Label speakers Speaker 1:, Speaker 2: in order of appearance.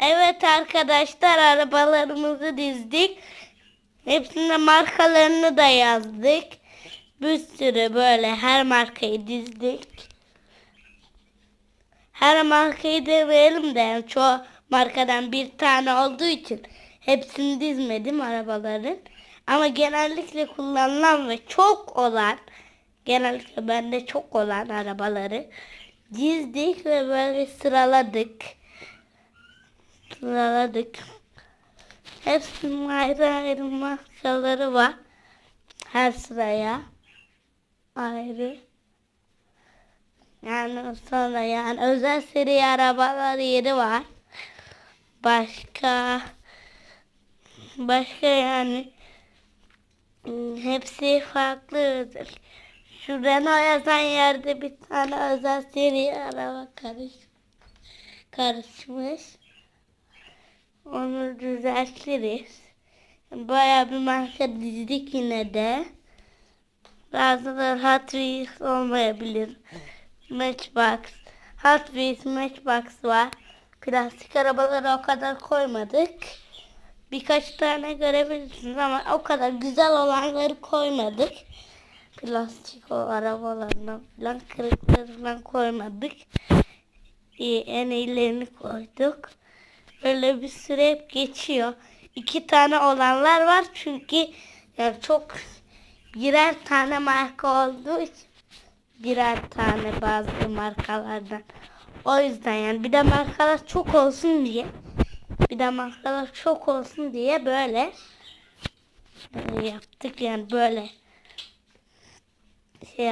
Speaker 1: Evet arkadaşlar arabalarımızı dizdik. Hepsinde markalarını da yazdık. Bir sürü böyle her markayı dizdik. Her markayı demeyelim de çoğu markadan bir tane olduğu için hepsini dizmedim arabaların. Ama genellikle kullanılan ve çok olan genellikle bende çok olan arabaları dizdik ve böyle sıraladık. Sıraladık. Hepsinin ayrı ayrı markaları var. Her sıraya ayrı. Yani sonra yani özel seri arabalar yeri var. Başka başka yani hmm, hepsi farklı özel. Şu Renault yazan yerde bir tane özel seri araba karış, karışmış. Onu düzeltiriz. Bayağı bir marka dizdik yine de. Bazıları Hot Wheels olmayabilir. Matchbox. Hot Wheels Matchbox var. Plastik arabaları o kadar koymadık. Birkaç tane görebilirsiniz ama o kadar güzel olanları koymadık. Plastik o arabalarından falan kırıkları falan koymadık. İyi, en iyilerini koyduk. Öyle bir süre hep geçiyor. İki tane olanlar var çünkü yani çok birer tane marka olduğu için birer tane bazı markalardan. O yüzden yani bir de markalar çok olsun diye bir de markalar çok olsun diye böyle yaptık yani böyle şey